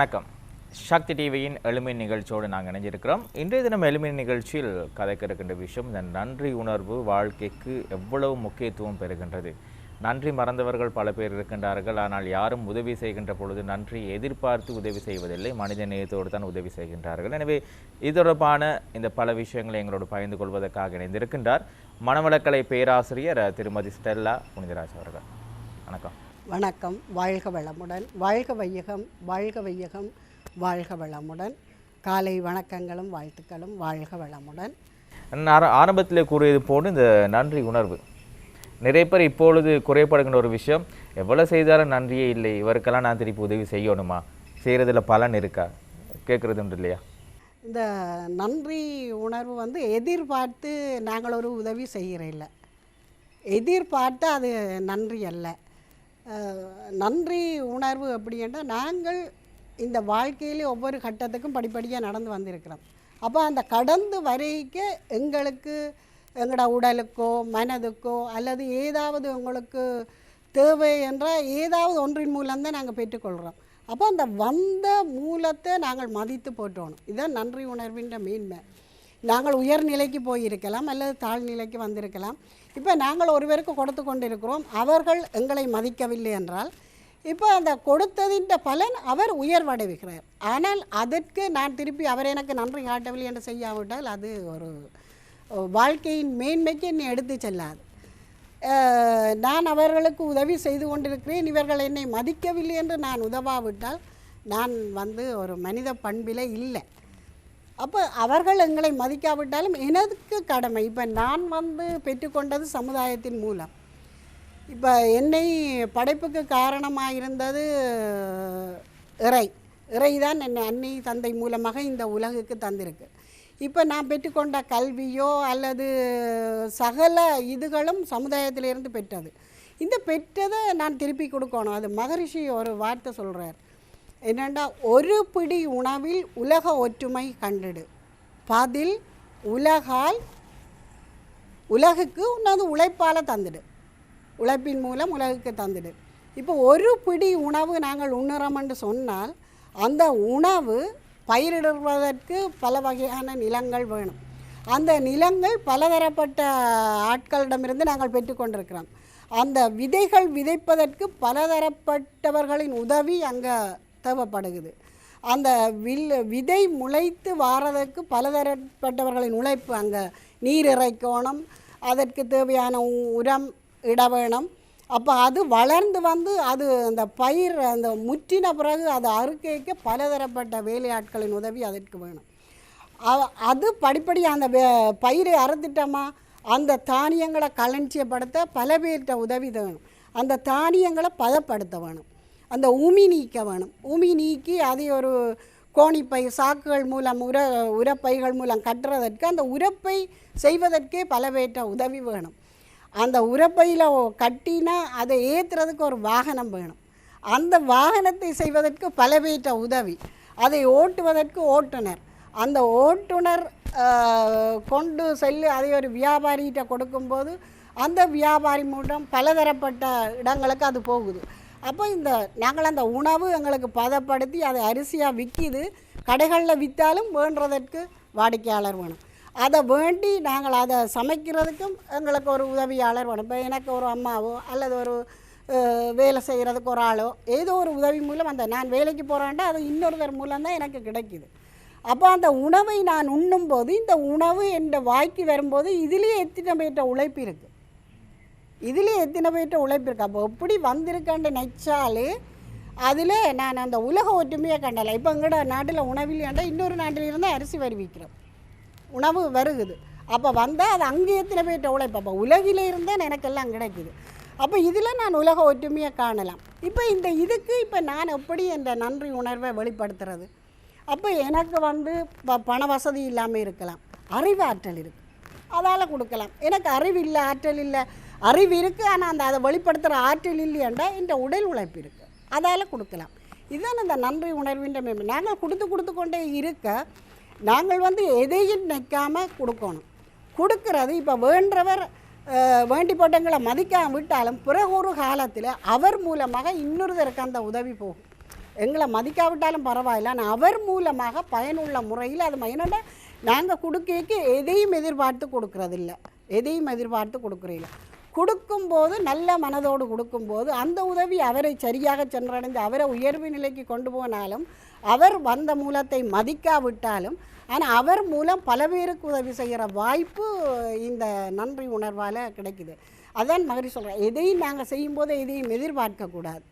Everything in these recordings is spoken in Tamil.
வணக்கம். சக்தி டிவியின் எளிமை நிகழ்ச்சியோடு நாங்கள் இணைஞ்சிருக்கிறோம். இன்றைய தினம் எளிமை நிகழ்ச்சியில் கதைக்க இருக்கின்ற விஷயம் இந்த நன்றி உணர்வு வாழ்க்கைக்கு எவ்வளவு முக்கியத்துவம் பெறுகின்றது. நன்றி மறந்தவர்கள் பல பேர் இருக்கின்றார்கள். ஆனால் யாரும் உதவி செய்கின்ற பொழுது நன்றி எதிர்பார்த்து உதவி செய்வதில்லை. மனித நேயத்தோடு தான் உதவி செய்கின்றார்கள். எனவே இது தொடர்பான இந்த பல விஷயங்களை எங்களோடு பகிர்ந்து கொள்வதற்காக இணைந்திருக்கின்றார் மனவளக்கலை பேராசிரியர் திருமதி ஸ்டெல்லா புனிதராஜ் அவர்கள். வணக்கம். வணக்கம் வாழ்க வளமுடன். வாழ்க வையகம் வாழ்க வையகம் வாழ்க வளமுடன். காலை வணக்கங்களும் வாழ்த்துக்களும் வாழ்க வளமுடன். ஆரம்பத்திலே கூறியது போல இந்த நன்றி உணர்வு. நிறைய பேர் இப்பொழுது குறைபடுகின்ற ஒரு விஷயம் எவ்வளவு செய்தாலும் நன்றியே இல்லை இவருக்கெல்லாம் நான் திருப்பி உதவி செய்யணுமா? செய்கிறதுல பலன் இருக்கா? கேட்குறது உண்டு இல்லையா? இந்த நன்றி உணர்வு வந்து எதிர்பார்த்து நாங்கள் ஒரு உதவி செய்கிற இல்லை. எதிர்பார்த்து அது நன்றி அல்ல. நன்றி உணர்வு அப்படின்னா நாங்கள் இந்த வாழ்க்கையிலே ஒவ்வொரு கட்டத்துக்கும் படிப்படியாக நடந்து வந்திருக்கிறோம். அப்போ அந்த கடந்து வரைக்க எங்களுக்கு எங்களோட உடலுக்கோ மனதுக்கோ அல்லது ஏதாவது உங்களுக்கு தேவை என்றால் ஏதாவது ஒன்றின் மூலம்தான் நாங்கள் பெற்றுக்கொள்கிறோம். அப்போ அந்த வந்த மூலத்தை நாங்கள் மதித்து போட்டோணும் இதுதான் நன்றி உணர்வின்ற மேன்மை. நாங்கள் உயர்நிலைக்கு போயிருக்கலாம் அல்லது தாழ்நிலைக்கு வந்திருக்கலாம். இப்போ நாங்கள் ஒருவருக்கு கொடுத்து கொண்டிருக்கிறோம். அவர்கள் எங்களை மதிக்கவில்லை என்றால் இப்போ அந்த கொடுத்ததின் பலன் அவர் உயர்வடைவுகிறார் ஆனால் அதற்கு நான் திருப்பி அவர் எனக்கு நன்றி காட்டவில்லை என்று செய்யாவிட்டால் அது ஒரு வாழ்க்கையின் மேன்மைக்கு என்னை எடுத்து செல்லாது. நான் அவர்களுக்கு உதவி செய்து கொண்டிருக்கிறேன். இவர்கள் என்னை மதிக்கவில்லை என்று நான் உதவாவிட்டால் நான் வந்து ஒரு மனித பண்பிலே இல்லை. அப்போ அவர்கள் எங்களை மதிக்காவிட்டாலும் எனக்கு கடமை. இப்போ நான் வந்து பெற்றுக்கொண்டது சமுதாயத்தின் மூலம். இப்போ என்னை படைப்புக்கு காரணமாக இருந்தது இறை. இறை தான் என்னை அன்னை தந்தை மூலமாக இந்த உலகுக்கு தந்திருக்கு. இப்போ நான் பெற்றுக்கொண்ட கல்வியோ அல்லது சகல இதுகளும் சமுதாயத்திலிருந்து பெற்றது. இந்த பெற்றதை நான் திருப்பி கொடுக்கணும். அது மகரிஷி ஒரு வார்த்தை சொல்கிறார் என்னென்னா ஒரு பிடி உணவில் உலக ஒற்றுமை கண்டிடு. பதில் உலகால் உலகுக்கு உன்னது உழைப்பால் தந்துடு. உழைப்பின் மூலம் உலகுக்கு தந்துடு. இப்போ ஒரு பிடி உணவு நாங்கள் உண்ணுறோம்னு என்று சொன்னால் அந்த உணவு பயிரிடுவதற்கு பல வகையான நிலங்கள் வேணும். அந்த நிலங்கள் பலதரப்பட்ட ஆட்களிடமிருந்து நாங்கள் பெற்றுக்கொண்டிருக்கிறோம் அந்த விதைகள் விதைப்பதற்கு பலதரப்பட்டவர்களின் உதவி அங்கே தேவைப்படுகிறது அந்த வில் விதை முளைத்து வாரதற்கு பலதரப்பட்டவர்களின் உழைப்பு அங்கே நீர் இறைக்கணும் அதற்கு தேவையான உரம் இட வேணும் அப்போ அது வளர்ந்து வந்து அது அந்த பயிர் அந்த முற்றின பிறகு அது அறுக்கைக்கு பலதரப்பட்ட வேலையாட்களின் உதவி அதற்கு வேணும். அது படிப்படியாக அந்த வே- பயிரை அறுத்துட்டோமா அந்த தானியங்களை களஞ்சியப்படுத்த பல பேர்கிட்ட உதவி வேணும் அந்த தானியங்களை பதப்படுத்த வேணும். அந்த உமி நீக்க வேணும். உமி நீக்கி அதை ஒரு கோணிப்பை சாக்குகள் மூலம் உர உரப்பைகள் மூலம் கட்டுறதற்கு அந்த உரப்பை செய்வதற்கே பல உதவி வேணும். அந்த உரப்பையில் கட்டினா அதை ஏற்றுறதுக்கு ஒரு வாகனம் வேணும். அந்த வாகனத்தை செய்வதற்கு பல உதவி. அதை ஓட்டுவதற்கு ஓட்டுநர். அந்த ஓட்டுநர் கொண்டு செல்லு அதை ஒரு வியாபாரிகிட்ட கொடுக்கும்போது அந்த வியாபாரி மூலம் பலதரப்பட்ட இடங்களுக்கு அது போகுது. அப்போ இந்த நாங்கள் அந்த உணவு எங்களுக்கு பதப்படுத்தி அதை அரிசியாக விற்கிது கடைகளில் விற்றாலும் வேண்டுறதற்கு வாடிக்கையாளர் வேணும். அதை வேண்டி நாங்கள் அதை சமைக்கிறதுக்கும் எங்களுக்கு ஒரு உதவியாளர் வேணும். இப்போ எனக்கு ஒரு அம்மாவோ அல்லது ஒரு வேலை செய்கிறதுக்கு ஒரு ஆளோ ஏதோ ஒரு உதவி மூலம் அந்த நான் வேலைக்கு போகிறேன்டா அது இன்னொருவர் மூலம் தான் எனக்கு கிடைக்கிது. அப்போ அந்த உணவை நான் உண்ணும்போது இந்த உணவு என்ற வாய்க்கு வரும்போது இதுலேயே எத்தனை பேர்ட்ட உழைப்பு இருக்குது இதுலேயே எத்தனை பேர்கிட்ட உழைப்பிருக்கு அப்போ எப்படி வந்திருக்கான்னு நினச்சாலே அதில் நான் அந்த உலக ஒற்றுமையை கண்டலை இப்போ எங்களோட நாட்டில் உணவில்லையாண்டா இன்னொரு நாட்டில் இருந்தால் அரிசி வருவிக்கிறோம் உணவு வருகுது. அப்போ வந்தால் அது அங்கே எத்தனை பேர்ட்ட உழைப்பு? அப்போ உலகில் இருந்தால் எனக்கெல்லாம் கிடைக்குது. அப்போ இதில் நான் உலக ஒற்றுமையை காணலாம். இப்போ இந்த இதுக்கு இப்போ நான் எப்படி இந்த நன்றி உணர்வை வெளிப்படுத்துறது? அப்போ எனக்கு வந்து ப பண வசதி இல்லாமல் இருக்கலாம். அறிவு ஆற்றல் இருக்குது அதால் கொடுக்கலாம். எனக்கு அறிவு இல்லை ஆற்றல் இல்லை. அறிவு இருக்குது ஆனால் அந்த அதை வெளிப்படுத்துகிற ஆற்றல் இல்லையாண்டா இந்த உடல் உழைப்பு இருக்குது அதால் கொடுக்கலாம். இதுதான் இந்த நன்றி உணர்வின்ற மேம்பு நாங்கள் கொடுத்து கொடுத்து கொண்டே இருக்க நாங்கள் வந்து எதையும் நிற்காம கொடுக்கணும். கொடுக்கறது இப்போ வேண்டவர் வேண்டி போட்டவங்களை மதிக்காம விட்டாலும் பிறகு ஒரு காலத்தில் அவர் மூலமாக இன்னொருத்தருக்கு அந்த உதவி போகும். எங்களை மதிக்காவிட்டாலும் பரவாயில்ல ஆனால் அவர் மூலமாக பயனுள்ள முறையில் அது என்னோட நாங்கள் கொடுக்க எதையும் எதிர்பார்த்து கொடுக்கறதில்ல. எதையும் எதிர்பார்த்து கொடுக்குறதில்ல. கொடுக்கும்போது நல்ல மனதோடு கொடுக்கும்போது அந்த உதவி அவரை சரியாக சென்றடைந்து அவரை உயர்வு நிலைக்கு கொண்டு போனாலும் அவர் வந்த மூலத்தை மதிக்காவிட்டாலும் ஆனால் அவர் மூலம் பல பேருக்கு உதவி செய்கிற வாய்ப்பு இந்த நன்றி உணர்வால் கிடைக்குது. அதான் மகரி சொல்கிறேன் எதையும் நாங்கள் செய்யும்போது எதையும் எதிர்பார்க்கக்கூடாது.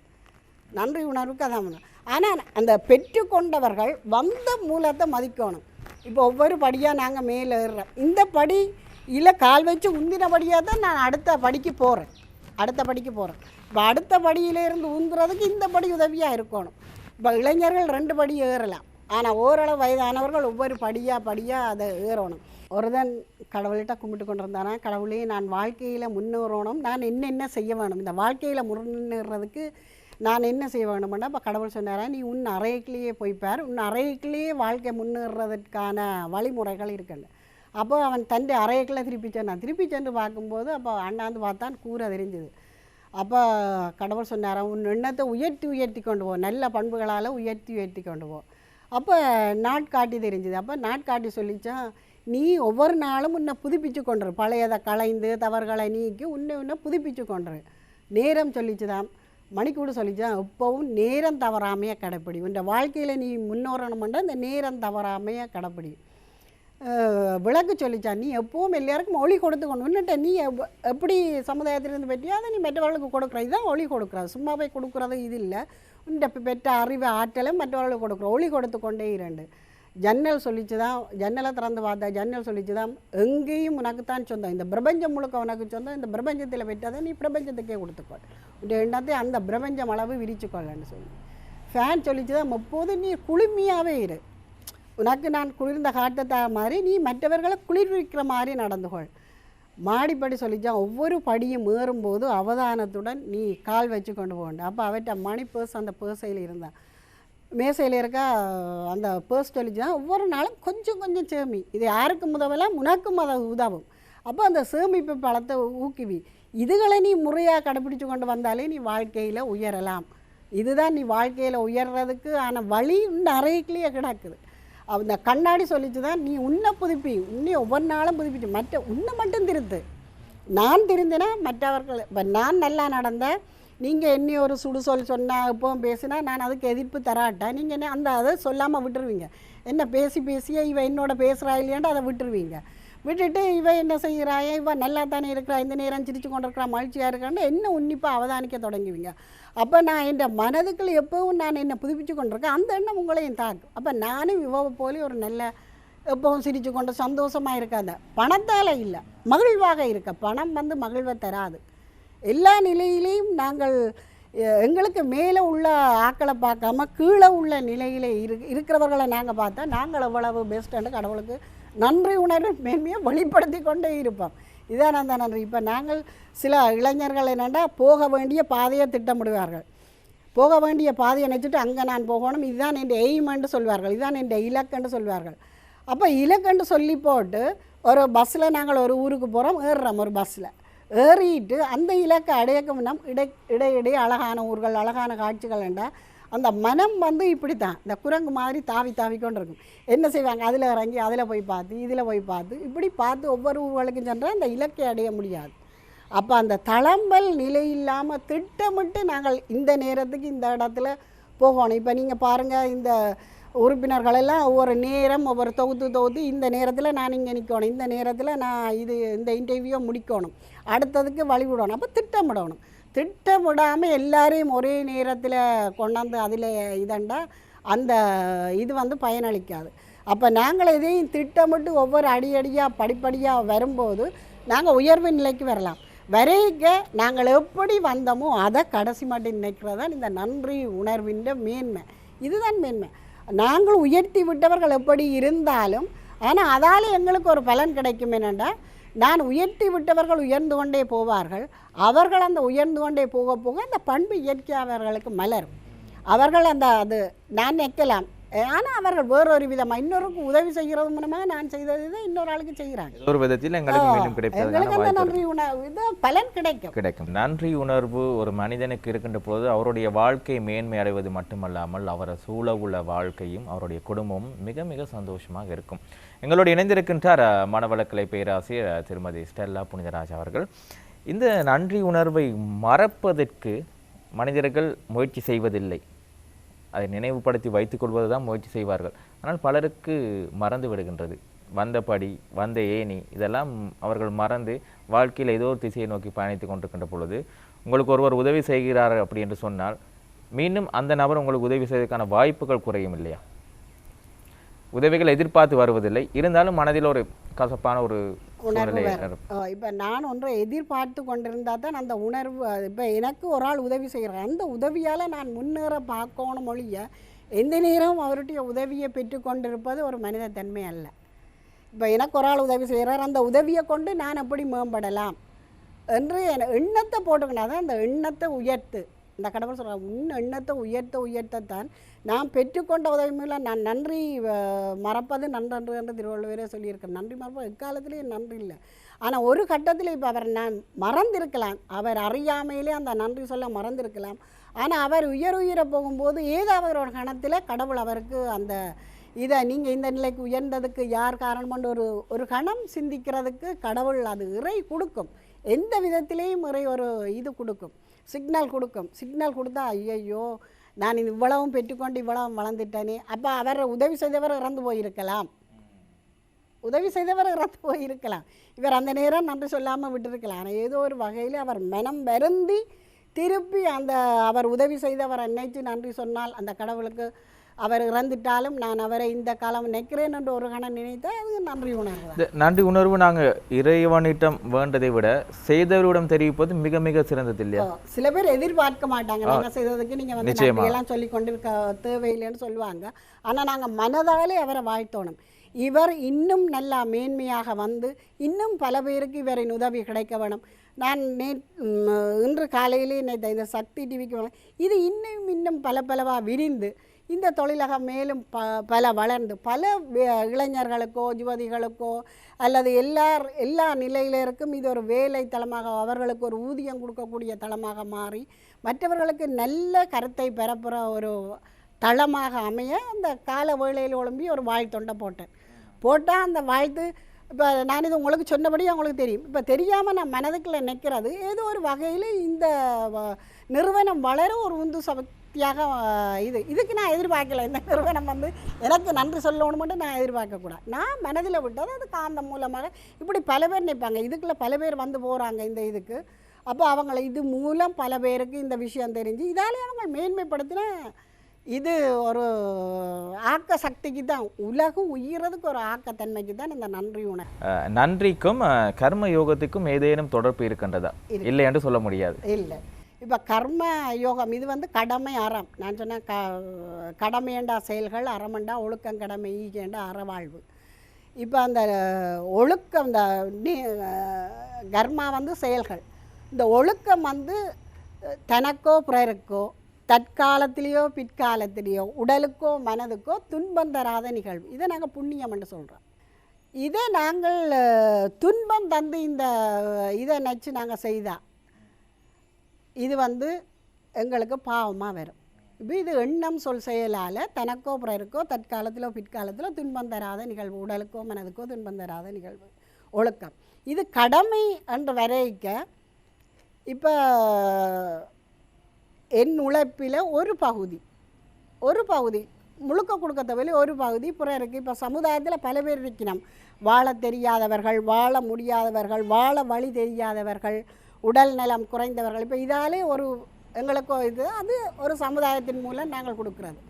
நன்றி உணர்வுக்கு அதான் ஆனால் அந்த பெற்று கொண்டவர்கள் வந்த மூலத்தை மதிக்கணும். இப்போ ஒவ்வொரு படியாக நாங்கள் மேலே ஏறுறோம். இந்த படி இல்லை கால் வச்சு உந்தினபடியாக தான் நான் அடுத்த படிக்கு போகிறேன் அடுத்த படிக்கு போகிறேன் இப்போ அடுத்த படியிலேருந்து உந்துறதுக்கு இந்த படி உதவியாக இருக்கணும். இப்போ இளைஞர்கள் ரெண்டு படி ஏறலாம். ஆனால் ஓரளவு வயதானவர்கள் ஒவ்வொரு படியாக படியாக அதை ஏறணும். ஒருதன் கடவுள்கிட்ட கும்பிட்டு கொண்டு இருந்தானா கடவுளே நான் வாழ்க்கையில் முன்னேறணும். நான் என்னென்ன செய்ய வேணும் இந்த வாழ்க்கையில் முன்னேறதுக்கு நான் என்ன செய்ய வேணும்னா அப்போ கடவுள் சொன்னாரா நீ உன் அறைக்குள்ளேயே போய்ப்பார். உன் அறைக்குள்ளேயே வாழ்க்கை முன்னேறதற்கான வழிமுறைகள் இருக்குல்ல அப்போ அவன் தன் அறையக்கில் திருப்பி சொன்னான். திருப்பி சென்று பார்க்கும்போது அப்போ அண்ணாந்து பார்த்தான் கூரை தெரிஞ்சுது. அப்போ கடவுள் சொன்னார் உன் எண்ணத்தை உயர்த்தி உயர்த்தி கொண்டு போ. நல்ல பண்புகளால் உயர்த்தி உயர்த்தி கொண்டு போ. அப்போ நாட்காட்டி தெரிஞ்சுது. அப்போ நாட்காட்டி சொல்லிச்சான் நீ ஒவ்வொரு நாளும் உன்னை புதுப்பிச்சு கொண்டுரு. பழையதை களைந்து தவறுகளை நீக்கி உன்னை உன்னை புதுப்பிச்சு கொண்டுரு. நேரம் சொல்லிச்சுதான் மணிக்கூட சொல்லிச்சான் இப்போவும் நேரம் தவறாமையே கடைப்பிடி. உன் வாழ்க்கையில் நீ முன்னோறணுமெண்டா இந்த நேரம் தவறாமையே கடைப்பிடி. விளக்கு சொல்லிச்சா நீ எப்பவும் எல்லாருக்கும் ஒளி கொடுத்து கொண்டு வந்துட்ட. நீ எப்படி சமுதாயத்திலிருந்து பெற்றியோ அதை நீ மற்றவர்களுக்கு கொடுக்குற. இதுதான் ஒளி கொடுக்குற. சும்மா போய் கொடுக்குறது இது இல்லை. உண்ட பெற்ற அறிவு ஆற்றலை மற்றவர்களுக்கு கொடுக்குற. ஒளி கொடுத்து கொண்டே இரண்டு. ஜன்னல் சொல்லிச்சு தான் ஜன்னலை திறந்து பார்த்தா ஜன்னல் சொல்லிச்சு தான் எங்கேயும் உனக்குத்தான் சொந்தம். இந்த பிரபஞ்சம் முழுக்க உனக்கு சொந்தம். இந்த பிரபஞ்சத்தில் பெற்றதை நீ பிரபஞ்சத்துக்கே கொடுத்துக்கொள். இந்த எண்ணத்தை அந்த பிரபஞ்சம் அளவு விரிச்சுக்கொள்ளன்னு சொல்லி. ஃபேன் சொல்லிச்சு தான் எப்போதும் நீ குளுமையாகவே இரு. உனக்கு நான் குளிர்ந்த காற்றை தர மாதிரி நீ மற்றவர்களை குளிர்விக்கிற மாதிரி நடந்து கொள். மாடிப்படி சொல்லிச்சான் ஒவ்வொரு படியும் ஏறும்போது அவதானத்துடன் நீ கால் வச்சு கொண்டு போகணும் அப்போ அவற்றை மணி பேர்ஸ் அந்த பேர்சையில் இருந்தான். மேசையில் இருக்க அந்த பேர்ஸ் சொல்லிச்சான் ஒவ்வொரு நாளும் கொஞ்சம் கொஞ்சம் சேமி. இது யாருக்கும் உதவலாம் உனக்கும் அது உதவும். அப்போ அந்த சேமிப்பு பழத்தை ஊக்குவி. இதுகளை நீ முறையாக கடைப்பிடிச்சு கொண்டு வந்தாலே நீ வாழ்க்கையில் உயரலாம். இதுதான் நீ வாழ்க்கையில் உயர்றதுக்கு ஆன வழி இந்த கிடக்குது. அந்த கண்ணாடி சொல்லிச்சு தான் நீ உன்னை புதுப்பி உன்னை ஒவ்வொரு நாளும் புதுப்பிச்சு மற்ற உன்னை மட்டும் திருத்து. நான் திருந்தினா மற்றவர்கள் இப்போ நான் நல்லா நடந்தேன் நீங்கள் என்னை ஒரு சுடு சொல் சொன்னால் இப்போவும் பேசினா நான் அதுக்கு எதிர்ப்பு தராட்டேன் நீங்கள் என்ன அந்த அதை சொல்லாமல் விட்டுருவீங்க. என்ன பேசி பேசியே இவன் என்னோட பேசுகிறா இல்லையாண்டு அதை விட்டுருவீங்க. விட்டுட்டு இவன் என்ன செய்கிறாயே இவன் நல்லா தானே இருக்கிறா? இந்த நேரம் சிரிச்சு கொண்டு மகிழ்ச்சியாக இருக்கான்னு என்ன உன்னிப்பாக அவதானிக்க தொடங்குவீங்க? அப்போ நான் என் மனதுக்குள்ள எப்பவும் நான் என்னை புதுப்பிச்சு கொண்டிருக்கேன். அந்த எண்ணம் உங்களையும் தாக்கும். அப்போ நானும் விவோவை போலி ஒரு நல்ல எப்பவும் சிரித்து கொண்டு சந்தோஷமாக இருக்காத. பணத்தால் இல்லை. மகிழ்வாக இருக்க. பணம் வந்து மகிழ்வை தராது. எல்லா நிலையிலையும் நாங்கள் எங்களுக்கு மேலே உள்ள ஆக்களை பார்க்காம கீழே உள்ள நிலையில் இரு இருக்கிறவர்களை நாங்கள் பார்த்தா நாங்கள் எவ்வளவு பெஸ்ட்டுன்னு கடவுளுக்கு நன்றி உணர்வு மேன்மையை வெளிப்படுத்தி கொண்டே இருப்போம். இதான் அந்த நன்றி இப்போ நாங்கள் சில இளைஞர்கள் என்னென்னா போக வேண்டிய பாதையை திட்டமிடுவார்கள். போக வேண்டிய பாதையை நினச்சிட்டு அங்கே நான் போகணும் இதுதான் என் எய்மென்று சொல்வார்கள். இதுதான் என் இலக்குன்னு சொல்வார்கள். அப்போ இலக்குன்னு சொல்லி போட்டு ஒரு பஸ்ஸில் நாங்கள் ஒரு ஊருக்கு போகிறோம் ஏறுறோம் ஒரு பஸ்ஸில் ஏறிட்டு அந்த இலக்கை அடையக்கும் நம் இடை இடையிடையே அழகான ஊர்கள் அழகான காட்சிகள் என்றால் அந்த மனம் வந்து இப்படி தான் இந்த குரங்கு மாதிரி தாவி தாவி கொண்டு இருக்கும் என்ன செய்வாங்க? அதில் இறங்கி அதில் போய் பார்த்து இதில் போய் பார்த்து இப்படி பார்த்து ஒவ்வொரு ஊர்களுக்கும் சென்றால் அந்த இலக்கை அடைய முடியாது. அப்போ அந்த தளம்பல் நிலை இல்லாமல் திட்டமிட்டு நாங்கள் இந்த நேரத்துக்கு இந்த இடத்துல போகணும். இப்போ நீங்கள் பாருங்கள் இந்த உறுப்பினர்களெல்லாம் ஒவ்வொரு நேரம் ஒவ்வொரு தொகுத்து தொகுத்து இந்த நேரத்தில் நான் இங்கே நிற்கணும் இந்த நேரத்தில் நான் இது இந்த இன்டர்வியூவை முடிக்கணும். அடுத்ததுக்கு வழிவிடணும். அப்போ திட்டமிடணும். திட்டமிடாமல் எல்லாரையும் ஒரே நேரத்தில் கொண்டாந்து அதில் இதண்டா அந்த இது வந்து பயனளிக்காது. அப்போ நாங்கள் இதையும் திட்டமிட்டு ஒவ்வொரு அடி அடியாக படிப்படியாக வரும்போது நாங்கள் உயர்வு நிலைக்கு வரலாம். வரைக்க நாங்கள் எப்படி வந்தோமோ அதை கடைசி மட்டும் நினைக்கிறது தான் இந்த நன்றி உணர்வின் மேன்மை. இதுதான் மேன்மை. நாங்கள் உயர்த்தி விட்டவர்கள் எப்படி இருந்தாலும் ஆனால் அதால் எங்களுக்கு ஒரு பலன் கிடைக்கும் என்னென்னா நான் உயர்த்தி விட்டவர்கள் உயர்ந்து கொண்டே போவார்கள். அவர்கள் அந்த உயர்ந்து கொண்டே போக போக அந்த பண்பு இயற்கையாக அவர்களுக்கு மலரும். அவர்கள் அந்த அது நான் நிற்கலாம் ஆனால் அவர்கள் வேறொரு விதமாக இன்னொருக்கு உதவி செய்கிறது மூலமாக நான் செய்தது இதை இன்னொரு ஆளுக்கு செய்கிறாங்க. ஒரு விதத்தில் எங்களுக்கு அந்த நன்றி உணவு இது பலன் கிடைக்கும். கிடைக்கும். நன்றி உணர்வு ஒரு மனிதனுக்கு இருக்கின்ற போது அவருடைய வாழ்க்கை மேன்மை அடைவது மட்டுமல்லாமல் அவரை சூழ உள்ள வாழ்க்கையும் அவருடைய குடும்பமும் மிக மிக சந்தோஷமாக இருக்கும். எங்களோடு இணைந்திருக்கின்றார் மனவளக்கலை பேராசிரியர் திருமதி ஸ்டெல்லா புனிதராஜ் அவர்கள். இந்த நன்றி உணர்வை மறப்பதற்கு மனிதர்கள் முயற்சி செய்வதில்லை. அதை நினைவுபடுத்தி வைத்துக் கொள்வது தான் முயற்சி செய்வார்கள். ஆனால் பலருக்கு மறந்து விடுகின்றது. வந்த படி வந்த ஏணி இதெல்லாம் அவர்கள் மறந்து வாழ்க்கையில் ஏதோ ஒரு திசையை நோக்கி பயணித்துக் கொண்டிருக்கின்ற பொழுது உங்களுக்கு ஒருவர் உதவி செய்கிறார் அப்படி என்று சொன்னால் மீண்டும் அந்த நபர் உங்களுக்கு உதவி செய்வதற்கான வாய்ப்புகள் குறையும் இல்லையா? உதவிகள் எதிர்பார்த்து வருவதில்லை. இருந்தாலும் மனதில் ஒரு கசப்பான ஒரு உணர்வு இப்போ நான் ஒன்றை எதிர்பார்த்து கொண்டிருந்தால் தான் அந்த உணர்வு இப்போ எனக்கு ஒரு ஆள் உதவி செய்கிறார். அந்த உதவியால் நான் முன்னேற பார்க்கணும் ஒழிய எந்த நேரமும் அவருடைய உதவியை பெற்றுக்கொண்டிருப்பது ஒரு மனித தன்மை அல்ல. இப்போ எனக்கு ஒரு ஆள் உதவி செய்கிறார். அந்த உதவியை கொண்டு நான் எப்படி மேம்படலாம் என்று என் எண்ணத்தை போட்டுக்கணும் தான் அந்த எண்ணத்தை உயர்த்து இந்த கடவுள் சொல்கிறார் உன் எண்ணத்தை உயர்த்த உயர்த்தத்தான் நான் பெற்றுக்கொண்ட உதவி மூலம் நான் நன்றி மறப்பது நன்றன்று என்று திருவள்ளுவரே சொல்லியிருக்கேன் நன்றி மறப்பது எக்காலத்திலேயும் நன்றி இல்லை. ஆனால் ஒரு கட்டத்தில் இப்போ அவர் நான் மறந்திருக்கலாம். அவர் அறியாமையிலே அந்த நன்றி சொல்ல மறந்திருக்கலாம். ஆனால் அவர் உயர் உயிரை போகும்போது ஏதாவது ஒரு கணத்தில் கடவுள் அவருக்கு அந்த இதை நீங்கள் இந்த நிலைக்கு உயர்ந்ததுக்கு யார் காரணம்னு ஒரு ஒரு கணம் சிந்திக்கிறதுக்கு கடவுள் அது இறை கொடுக்கும். எந்த விதத்திலேயும் இறை ஒரு இது கொடுக்கும். சிக்னல் கொடுக்கும். சிக்னல் கொடுத்தா ஐயையோ நான் இது இவ்வளவும் பெற்றுக்கொண்டு இவ்வளவும் வளர்ந்துட்டேனே அப்போ அவர் உதவி செய்தவர் இறந்து போயிருக்கலாம். உதவி செய்தவர் இறந்து போயிருக்கலாம். இவர் அந்த நேரம் நன்றி சொல்லாமல் விட்டுருக்கலாம். ஆனால் ஏதோ ஒரு வகையில் அவர் மனம் வருந்தி திருப்பி அந்த அவர் உதவி செய்தவர் நினைச்சு நன்றி சொன்னால் அந்த கடவுளுக்கு அவர் இறந்துட்டாலும் நான் அவரை இந்த காலம் நினைக்கிறேன் என்று ஒரு கணம் நினைத்தால் அது நன்றி உணர்வு நன்றி உணர்வு நாங்கள் இறைவனிடம் வேண்டதை விட செய்தவரிடம் தெரிவிப்பது மிக மிக சிறந்தது இல்லையா? சில பேர் எதிர்பார்க்க மாட்டாங்க. நாங்கள் செய்ததுக்கு நீங்கள் வந்து. நன்றியெல்லாம் சொல்லி கொண்டிருக்க தேவையில்லைன்னு சொல்லுவாங்க. ஆனால் நாங்கள் மனதாலே அவரை வாழ்த்தோணும். இவர் இன்னும் நல்லா மேன்மையாக வந்து இன்னும் பல பேருக்கு இவரின் உதவி கிடைக்க வேணும். நான் நே இன்று காலையிலே நேற்று இந்த சக்தி டிவிக்கு இது இன்னும் இன்னும் பல பலவாக விரிந்து இந்த தொழிலகம் மேலும் ப பல வளர்ந்து பல இளைஞர்களுக்கோ யுவதிகளுக்கோ அல்லது எல்லார் எல்லா நிலையிலருக்கும் இது ஒரு வேலை தளமாக அவர்களுக்கு ஒரு ஊதியம் கொடுக்கக்கூடிய தளமாக மாறி மற்றவர்களுக்கு நல்ல கருத்தை பெறப்புற ஒரு தளமாக அமைய அந்த கால வேளையில் ஒழும்பி ஒரு வாழ்த்தொண்டை போட்டேன். போட்டால் அந்த வாழ்த்து இப்போ நான் இது உங்களுக்கு சொன்னபடி உங்களுக்கு தெரியும். இப்போ தெரியாமல் நான் மனதுக்குள்ளே நிற்கிறது ஏதோ ஒரு வகையில் இந்த வ- நிறுவனம் வளர ஒரு உந்து சக்தியாக இது. இதுக்கு நான் எதிர்பார்க்கல. இந்த நிறுவனம் வந்து எனக்கு நன்றி சொல்லணும் மட்டும் நான் எதிர்பார்க்கக்கூடாது நான் மனதில் விட்டது அது காந்தம் மூலமாக. இப்படி பல பேர் நிற்பாங்க இதுக்குள்ளே பல பேர் வந்து போகிறாங்க இந்த இதுக்கு. அப்போ அவங்களை இது மூலம் பல பேருக்கு இந்த விஷயம் தெரிஞ்சு இதாலே அவங்க மேன்மைப்படுத்தின இது ஒரு ஆக்க சக்திக்கு தான். உலகம் உயிரதுக்கு ஒரு ஆக்கத்தன்மைக்கு தான் இந்த நன்றி உணர்வு நன்றிக்கும் கர்ம யோகத்துக்கும் ஏதேனும் தொடர்பு இருக்கின்றதா? இல்லை என்று சொல்ல முடியாது. இல்லை. இப்போ கர்ம யோகம் இது வந்து கடமை அறம். நான் சொன்னேன் க கடமையண்டா செயல்கள் அறமண்டா ஒழுக்கம் கடமை ஈகேண்டா அறவாழ்வு. இப்போ அந்த ஒழுக்கம் இந்த நீ- கர்மா வந்து செயல்கள். இந்த ஒழுக்கம் வந்து தனக்கோ பிறருக்கோ தற்காலத்திலேயோ பிற்காலத்திலேயோ உடலுக்கோ மனதுக்கோ துன்பம் தராத நிகழ்வு. இதை நாங்கள் புண்ணியம் என்று சொல்கிறோம் இதை நாங்கள் துன்பம் தந்து இந்த இதை நச்சு நாங்கள் செய்தா இது வந்து எங்களுக்கு பாவமாக வரும். இப்போ இது எண்ணம் சொல் செயலால் தனக்கோ பிறருக்கோ தற்காலத்திலோ பிற்காலத்திலோ துன்பம் தராத நிகழ்வு. உடலுக்கோ மனதுக்கோ துன்பம் தராத நிகழ்வு. ஒழுக்கம். இது கடமை என்று வரைக்க இப்போ என் உழைப்பில் ஒரு பகுதி ஒரு பகுதி முழுக்க கொடுக்க தேவையில்லை ஒரு பகுதி பிறருக்கு இப்போ சமுதாயத்தில் பல பேர் இருக்கணும் வாழ தெரியாதவர்கள் வாழ முடியாதவர்கள் வாழ வழி தெரியாதவர்கள் உடல் நலம் குறைந்தவர்கள். இப்போ இதாலே ஒரு எங்களுக்கும் இது அது ஒரு சமுதாயத்தின் மூலம் நாங்கள் கொடுக்குறது.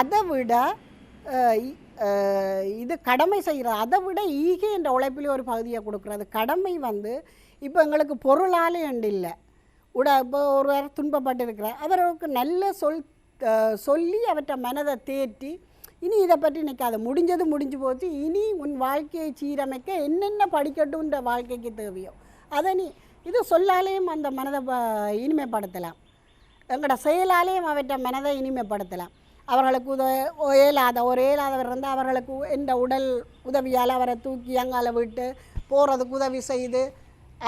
அதை விட இது கடமை செய்கிறது அதை விட ஈகை என்ற உழைப்பிலே ஒரு பகுதியை கொடுக்குறது. கடமை வந்து இப்போ எங்களுக்கு பொருளாலே அண்டு இல்லை உட இப்போ ஒருவர் துன்பப்பட்டிருக்கிறார். அவருக்கு நல்ல சொல் சொல்லி அவற்றை மனதை தேற்றி இனி இதை பற்றி நிற்காது முடிஞ்சது முடிஞ்சு போச்சு. இனி உன் வாழ்க்கையை சீரமைக்க என்னென்ன படிக்கட்டும்ன்ற வாழ்க்கைக்கு தேவையோ அதை நீ இது சொல்லாலேயும் அந்த மனதை ப- இனிமைப்படுத்தலாம். எங்களோட செயலாலேயும் அவற்றை மனதை இனிமைப்படுத்தலாம். அவர்களுக்கு உத இயலாத ஒரு இயலாதவர் இருந்தால் அவர்களுக்கு எந்த உடல் உதவியால் அவரை தூக்கி அங்கால விட்டு போகிறதுக்கு உதவி செய்து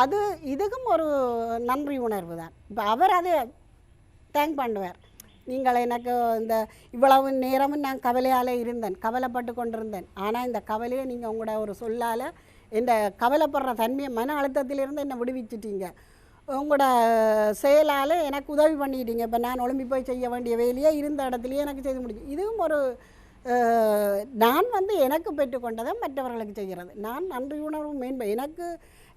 அது இதுக்கும் ஒரு நன்றி உணர்வு தான். இப்போ அவர் அதை தேங்க் பண்ணுவார். நீங்கள் எனக்கு இந்த இவ்வளவு நேரமும் நான் கவலையால் இருந்தேன் கவலைப்பட்டு கொண்டிருந்தேன். ஆனால் இந்த கவலையை நீங்கள் உங்களோட ஒரு சொல்லால் இந்த கவலைப்படுற தன்மையை மன அழுத்தத்திலிருந்து என்னை விடுவிச்சிட்டீங்க. உங்களோட செயலால் எனக்கு உதவி பண்ணிட்டீங்க. இப்போ நான் ஒளிம்பி போய் செய்ய வேண்டிய வேலையே இருந்த இடத்துலையே எனக்கு செய்து முடிச்சு. இதுவும் ஒரு நான் வந்து எனக்கு பெற்றுக்கொண்டதை மற்றவர்களுக்கு செய்கிறது. நான் நன்றி உணர்வு மேன்ப எனக்கு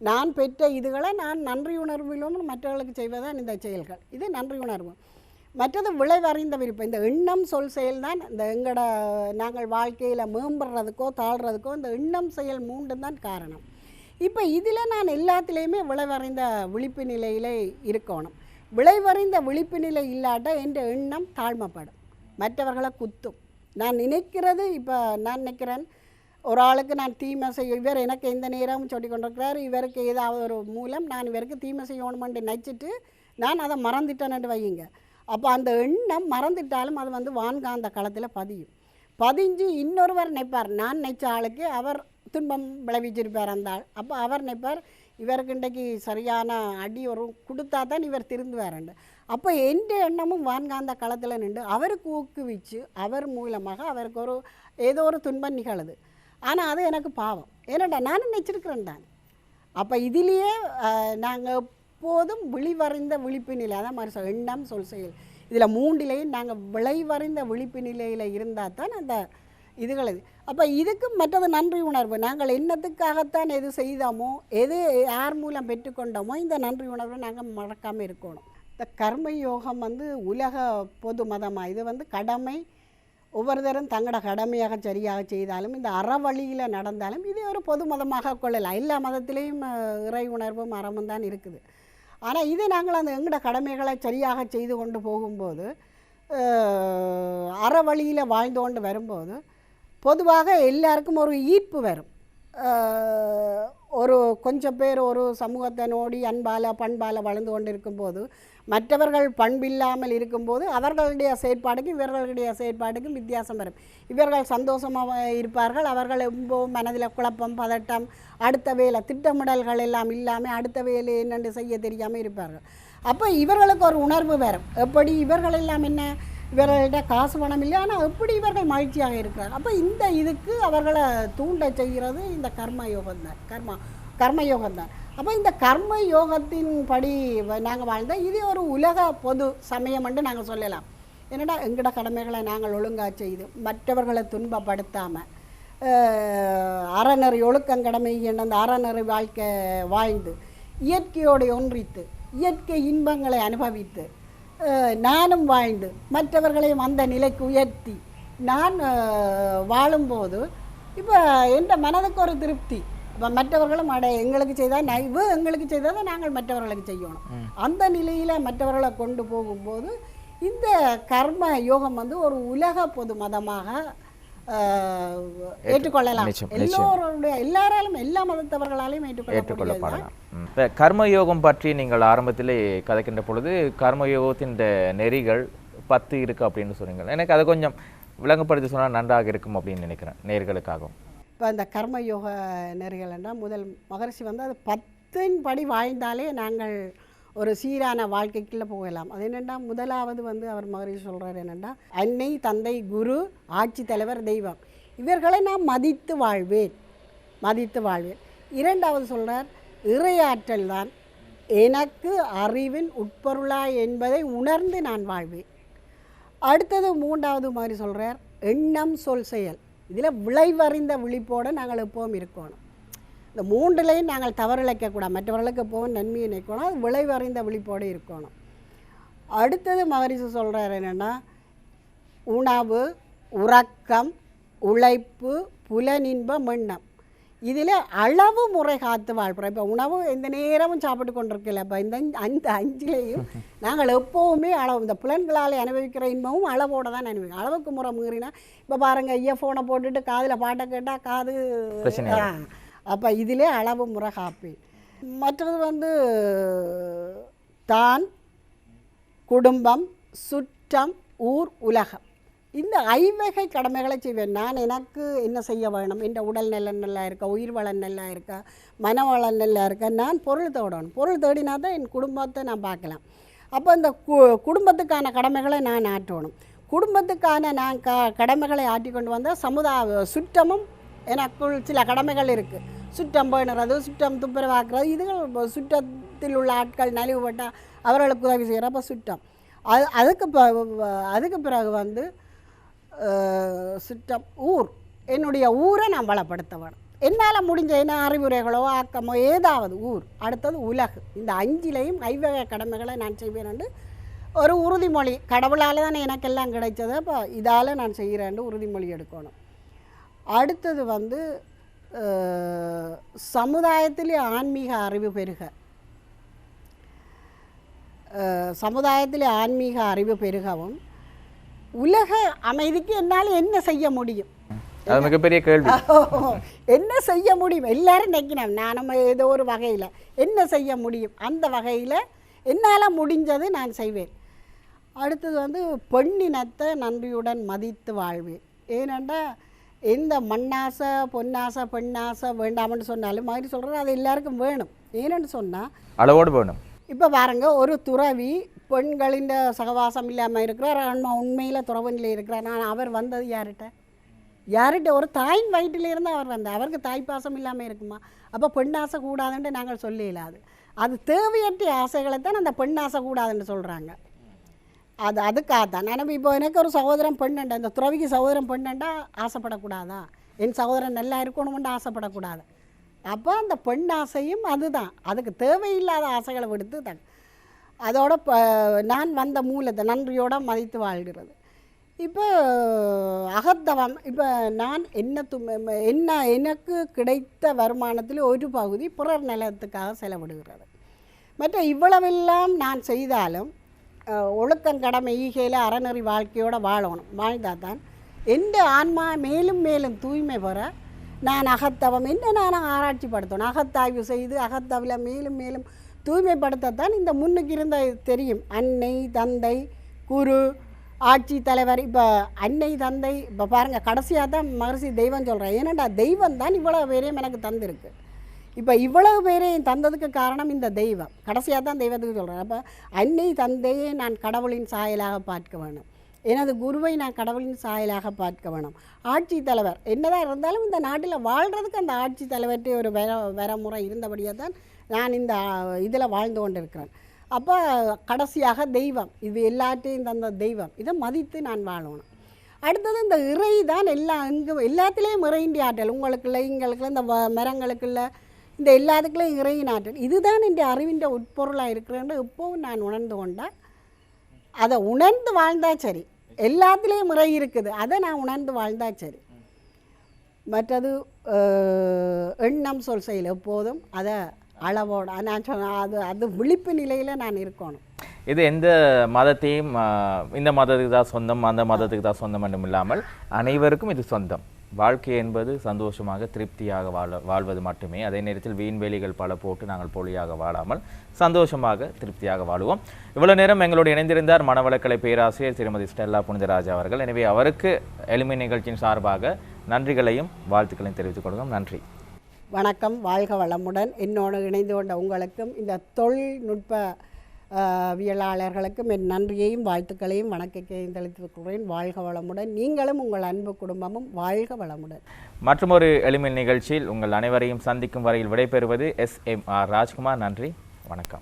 நான் பெற்ற இதுகளை நான் நன்றி உணர்விலும் மற்றவர்களுக்கு செய்வதுதான் இந்த செயல்கள். இது நன்றி உணர்வு. மற்றது விளைவறிந்த விருப்பம். இந்த எண்ணம் சொல் செயல் தான் இந்த எங்களோட நாங்கள் வாழ்க்கையில் மேம்படுறதுக்கோ தாழ்றதுக்கோ இந்த எண்ணம் செயல் மூண்டும் தான் காரணம். இப்போ இதில் நான் எல்லாத்துலேயுமே விளைவறிந்த விழிப்பு நிலையிலே இருக்கணும். விளைவறிந்த விழிப்பு நிலை இல்லாட்ட என்ற எண்ணம் தாழ்மைப்படும். மற்றவர்களை குத்தும். நான் நினைக்கிறது இப்போ நான் நினைக்கிறேன் ஒரு ஆளுக்கு நான் தீமை செய்ய இவர் எனக்கு எந்த நேரமும் சொல்லி கொண்டிருக்கிறார் இவருக்கு ஏதாவது ஒரு மூலம் நான் இவருக்கு தீமை செய்யணுமென்று நினச்சிட்டு நான் அதை மறந்துட்டேன்னு வையுங்க. அப்போ அந்த எண்ணம் மறந்துட்டாலும் அது வந்து வான்காந்த களத்தில் பதியும். பதிஞ்சு இன்னொருவர் நினைப்பார். நான் நினைச்ச ஆளுக்கு அவர் துன்பம் விளைவிச்சிருப்பார் அந்த ஆள். அப்போ அவர் நினைப்பார் இவருக்கு இன்றைக்கு சரியான அடி ஒரு கொடுத்தா தான் இவர் திருந்துவாருண்டு அப்போ எந்த எண்ணமும் வான்காந்த களத்தில் நின்று அவருக்கு ஊக்குவிச்சு அவர் மூலமாக அவருக்கு ஒரு ஏதோ ஒரு துன்பம் நிகழுது. ஆனால் அது எனக்கு பாவம். ஏன்னாடா நானும் நினச்சிருக்கிறேன் தான். அப்போ இதிலேயே நாங்கள் எப்போதும் விழிவறிந்த விழிப்பு நிலை அதான் மாதிரி சொல் எண்ணம் சொல் செயல். இதில் மூன்றிலையும் நாங்கள் விளைவறிந்த விழிப்பு நிலையில் இருந்தால் தான் அந்த இதுகள் இது. அப்போ இதுக்கு மற்றது நன்றி உணர்வு. நாங்கள் என்னத்துக்காகத்தான் எது செய்தோமோ எது யார் மூலம் பெற்றுக்கொண்டோமோ இந்த நன்றி உணர்வை நாங்கள் மறக்காமல் இருக்கணும். இந்த கர்ம யோகம் வந்து உலக பொது மதமாக இது வந்து கடமை ஒவ்வொருத்தரும் தங்களோட கடமையாக சரியாக செய்தாலும் இந்த அறவழியில் நடந்தாலும் இது ஒரு பொது மதமாக கொள்ளலாம். எல்லா மதத்திலையும் இறை உணர்வும் அறமும் தான் இருக்குது. ஆனால் இது நாங்கள் அந்த எங்களோட கடமைகளை சரியாக செய்து கொண்டு போகும்போது அறவழியில் வாழ்ந்து கொண்டு வரும்போது பொதுவாக எல்லாருக்கும் ஒரு ஈர்ப்பு வரும். ஒரு கொஞ்சம் பேர் ஒரு சமூகத்தை நோடி அன்பால் பண்பால வளர்ந்து கொண்டு இருக்கும்போது மற்றவர்கள் பண்பில்லாமல் இருக்கும்போது அவர்களுடைய செயற்பாடுக்கும் இவர்களுடைய செயற்பாடுக்கும் வித்தியாசம் வரும். இவர்கள் சந்தோஷமாக இருப்பார்கள். அவர்கள் எப்பவும் மனதில் குழப்பம் பதட்டம் அடுத்த வேலை திட்டமிடல்கள் எல்லாம் இல்லாமல் அடுத்த வேலை என்னென்று செய்ய தெரியாமல் இருப்பார்கள். அப்போ இவர்களுக்கு ஒரு உணர்வு வரும். எப்படி இவர்கள் எல்லாம் என்ன? இவர்கள்ட்ட காசு பணம் இல்லை. ஆனால் எப்படி இவர்கள் மகிழ்ச்சியாக இருக்கிறார் அப்போ இந்த இதுக்கு அவர்களை தூண்ட செய்கிறது இந்த கர்ம யோகம் தான் கர்மா. கர்ம யோகம் தான் அப்போ இந்த கர்ம யோகத்தின் படி நாங்கள் வாழ்ந்தால் இது ஒரு உலக பொது சமயம் என்று நாங்கள் சொல்லலாம். என்னடா எங்கட கடமைகளை நாங்கள் ஒழுங்காக செய்து மற்றவர்களை துன்பப்படுத்தாமல் அறநெறி ஒழுக்கங்கடமை என்ற அந்த அறநெறி வாழ்க்கை வாழ்ந்து இயற்கையோடு ஒன்றித்து இயற்கை இன்பங்களை அனுபவித்து நானும் வாழ்ந்து மற்றவர்களையும் அந்த நிலைக்கு உயர்த்தி நான் வாழும்போது இப்போ எந்த மனதுக்கு ஒரு திருப்தி. மற்றவர்களும் அட எங்களுக்கு செய்தால் நான் இவ எங்களுக்கு செய்ததை நாங்கள் மற்றவர்களுக்கு செய்யணும். அந்த நிலையில் மற்றவர்களை கொண்டு போகும்போது இந்த கர்ம யோகம் வந்து ஒரு உலக பொது மதமாக ஏற்றுக்கொள்ளலாம். எல்லோருடைய எல்லாராலும் எல்லா மதத்தவர்களாலையும் ஏற்றுக்கொள்ளப்படலாம். இப்ப கர்மயோகம் பற்றி நீங்கள் ஆரம்பத்திலே கதைக்கின்ற பொழுது கர்மயோகத்தின் இந்த நெறிகள் பத்து இருக்கு அப்படின்னு சொன்னீங்க. எனக்கு அதை கொஞ்சம் விளங்கப்படுத்தி சொன்னால் நன்றாக இருக்கும் அப்படின்னு நினைக்கிறேன் நேர்களுக்காகவும். இப்போ அந்த கர்மயோக நெறிகள் என்றால் முதல் மகரிஷி வந்து அது பத்தின் படி வாழ்ந்தாலே நாங்கள் ஒரு சீரான வாழ்க்கைக்குள்ளே போகலாம். அது என்னென்னா முதலாவது வந்து அவர் மகரிஷி சொல்கிறார் என்னென்னா அன்னை தந்தை குரு ஆட்சி தலைவர் தெய்வம். இவர்களை நான் மதித்து வாழ்வேன். மதித்து வாழ்வேன். இரண்டாவது சொல்கிறார் இறையாற்றல் தான். எனக்கு அறிவின் உட்பொருளா என்பதை உணர்ந்து நான் வாழ்வேன். அடுத்தது மூன்றாவது மாதிரி சொல்கிறார் எண்ணம் சொல் செயல். இதில் விளைவறிந்த விழிப்போடு நாங்கள் எப்போவும் இருக்கணும். இந்த மூன்றுலையும் நாங்கள் தவறிழைக்கக்கூடாது. மற்றவர்களுக்கு எப்போவும் நன்மையை நினைக்கணும். அது விளைவறிந்த விழிப்போடு இருக்கணும். அடுத்தது மகரிசு சொல்கிறார் என்னென்னா உணவு உறக்கம் உழைப்பு புலனின்பம் எண்ணம். இதில் அளவு முறை காத்து வாழ்கிறோம். இப்போ உணவு எந்த நேரமும் சாப்பிட்டு கொண்டிருக்கல. இப்போ இந்த அந்த அஞ்சுலேயும் நாங்கள் எப்போவுமே அளவு இந்த புலன்களால் அனுபவிக்கிற இன்பமும் அளவோடு தான் அனுபவிக்கும். அளவுக்கு முறை மீறினா இப்போ பாருங்கள் இயர்ஃபோனை போட்டுட்டு காதில் பாட்டை கேட்டால் காது அப்போ இதிலே அளவு முறை காப்பி. மற்றது வந்து தான் குடும்பம் சுற்றம் ஊர் உலகம். இந்த ஐவகை கடமைகளை செய்வேன். நான் எனக்கு என்ன செய்ய வேணும்? இந்த உடல் நலன் நல்லா இருக்கா? உயிர் வளம் நல்லா இருக்கா? மனவளம் நல்லா இருக்கா? நான் பொருள் தேடணும். பொருள் தேடினா தான் என் குடும்பத்தை நான் பார்க்கலாம். அப்போ இந்த கு குடும்பத்துக்கான கடமைகளை நான் ஆற்றணும். குடும்பத்துக்கான நான் க கடமைகளை ஆற்றி கொண்டு வந்தால் சமுதாய சுற்றமும் எனக்குள் சில கடமைகள் இருக்குது சுற்றம் பேணுறது சுற்றம் துப்புரவாக்குறது இதுகள் சுற்றத்தில் உள்ள ஆட்கள் நலிவுபட்டால் அவர்களுக்கு உதவி செய்கிறப்ப சுற்றம். அது அதுக்கு ப- அதுக்கு பிறகு வந்து சிற்றம் ஊர். என்னுடைய ஊரை நான் வளப்படுத்த வேணும் என்னால் முடிஞ்ச என்ன அறிவுரைகளோ ஆக்கமோ ஏதாவது ஊர். அடுத்தது உலகு. இந்த அஞ்சிலையும் ஐவகை கடமைகளை நான் செய்வேன் என்று ஒரு உறுதிமொழி. கடவுளால் தானே எனக்கெல்லாம் கிடைச்சது. அப்போ இதால் நான் செய்கிறேன்னு உறுதிமொழி எடுக்கணும். அடுத்தது வந்து சமுதாயத்திலே ஆன்மீக அறிவு பெருக. சமுதாயத்திலே ஆன்மீக அறிவு பெருகவும் உலக அமைதிக்கு என்னால் என்ன செய்ய முடியும்? அது மிகப்பெரிய கேள்வி. என்ன செய்ய முடியும்? எல்லாரும் நினைக்கணும். நானும் ஏதோ ஒரு வகையில். என்ன செய்ய முடியும்? அந்த வகையில் என்னால் முடிஞ்சது நான் செய்வேன். அடுத்தது வந்து பெண்ணினத்தை நன்றியுடன் மதித்து வாழ்வேன் ஏனென்றா எந்த மண்ணாசை பொன்னாசை பெண்ணாசை வேண்டாம்னு சொன்னாலும் மாதிரி சொல்கிறது அது எல்லாருக்கும் வேணும். ஏன்னு சொன்னால் அளவோடு வேணும். இப்போ பாருங்க ஒரு துறவி பெண்களின் சகவாசம் இல்லாமல் இருக்கிறார். ஆனால் உண்மையில் துறவனில் இருக்கிறார். நான் அவர் வந்தது யார்கிட்ட? யார்கிட்ட? ஒரு தாயின் வயிற்றிலிருந்து அவர் வந்தார். அவருக்கு தாய்ப்பாசம் இல்லாமல் இருக்குமா? அப்போ பெண் ஆசை கூடாதுன்ட்டு நாங்கள் சொல்ல இயலாது அது தேவையற்ற ஆசைகளை தான் அந்த பெண் ஆசை கூடாதுன்னு சொல்கிறாங்க அது அதுக்காக தான் நான் இப்போ எனக்கு ஒரு சகோதரம் பெண்ணுண்டா. இந்த துறவிக்கு சகோதரன் பெண்ணுண்டா ஆசைப்படக்கூடாதா? என் சகோதரன் நல்லா இருக்கணும்னு ஆசைப்படக்கூடாது. அப்போ அந்த பெண் ஆசையும் அதுதான். அதுக்கு தேவையில்லாத ஆசைகளை விடுத்து தான் அதோட நான் வந்த மூலத்தை நன்றியோடு மதித்து வாழ்கிறது. இப்போ அகத்தவம் இப்போ நான் என்ன து என்ன எனக்கு கிடைத்த வருமானத்தில் ஒரு பகுதி பிறர் நலத்துக்காக செலவிடுகிறது. மற்ற இவ்வளவெல்லாம் நான் செய்தாலும் ஒழுக்கம் கடமை ஈகையில் அறநெறி வாழ்க்கையோடு வாழணும். வாழ்ந்தால் தான் எந்த ஆன்மா மேலும் மேலும் தூய்மை பெற நான் அகத்தவம். என்ன நான் ஆராய்ச்சிப்படுத்தணும் அகத்தாய்வு செய்து அகத்தவில் மேலும் மேலும் தூய்மைப்படுத்தத்தான் இந்த முன்னுக்கு இருந்த தெரியும். அன்னை தந்தை குரு ஆட்சி தலைவர். இப்போ அன்னை தந்தை இப்போ பாருங்கள் கடைசியாக தான் மகர்ஷி தெய்வம் சொல்கிறேன் ஏன்னாடா தெய்வம் தான் இவ்வளோ பேரையும் எனக்கு தந்திருக்கு. இப்போ இவ்வளவு பேரையும் தந்ததுக்கு காரணம் இந்த தெய்வம். கடைசியாக தான் தெய்வத்துக்கு சொல்கிறேன் அப்போ அன்னை தந்தையை நான் கடவுளின் சாயலாக பார்க்க வேணும். எனது குருவை நான் கடவுளின் சாயலாக பார்க்க வேணும். ஆட்சி தலைவர் என்னதான் இருந்தாலும் இந்த நாட்டில் வாழ்கிறதுக்கு அந்த ஆட்சி தலைவர்கிட்ட ஒரு வர வரமுறை இருந்தபடியாக தான் நான் இந்த இதில் வாழ்ந்து கொண்டிருக்கிறேன். அப்போ கடைசியாக தெய்வம் இது எல்லாத்தையும் தந்த தெய்வம் இதை மதித்து நான் வாழணும். அடுத்தது இந்த இறை தான் எல்லா இங்கே எல்லாத்துலேயும் இறையின்ற ஆற்றல். உங்களுக்குள்ள எங்களுக்குள்ள இந்த வ- மரங்களுக்குள்ள இந்த எல்லாத்துக்குள்ளேயும் இறையின் ஆற்றல் இதுதான் இந்த அறிவின் உட்பொருளாக இருக்கிறேன்னு இப்போவும் நான் உணர்ந்து கொண்டேன் அதை உணர்ந்து வாழ்ந்தால் சரி. எல்லாத்துலேயும் முறை இருக்குது. அதை நான் உணர்ந்து வாழ்ந்தா சரி. மற்றது எண்ணம் சொல் செயல் எப்போதும் அதை அளவோட நான் சொன்ன அது அது விழிப்பு நிலையில் நான் இருக்கணும். இது எந்த மதத்தையும் இந்த மதத்துக்கு தான் சொந்தம் அந்த மதத்துக்கு தான் சொந்தம் என்றும் இல்லாமல் அனைவருக்கும் இது சொந்தம். வாழ்க்கை என்பது சந்தோஷமாக திருப்தியாக வாழ வாழ்வது மட்டுமே. அதே நேரத்தில் வீண்வெளிகள் பல போட்டு நாங்கள் போலியாக வாழாமல் சந்தோஷமாக திருப்தியாக வாழுவோம். இவ்வளவு நேரம் எங்களோடு இணைந்திருந்தார் மனவளக்கலை பேராசிரியர் திருமதி ஸ்டெல்லா புனிதராஜா அவர்கள். எனவே அவருக்கு எளிமை நிகழ்ச்சியின் சார்பாக நன்றிகளையும் வாழ்த்துக்களையும் தெரிவித்துக் கொள்கிறோம். நன்றி. வணக்கம். வாழ்க வளமுடன். என்னோடு இணைந்து கொண்ட உங்களுக்கும் இந்த தொழில்நுட்ப வியலாளர்களுக்கும் என் நன்றியையும் வாழ்த்துக்களையும் வணக்கத்தையும் தெளித்துக் கொள்கிறேன் வாழ்க வளமுடன். நீங்களும் உங்கள் அன்பு குடும்பமும் வாழ்க வளமுடன். மற்றொரு எளிமை நிகழ்ச்சியில் உங்கள் அனைவரையும் சந்திக்கும் வரையில் விடைபெறுவது எஸ் எம் ஆர் ராஜ்குமார். நன்றி. வணக்கம்.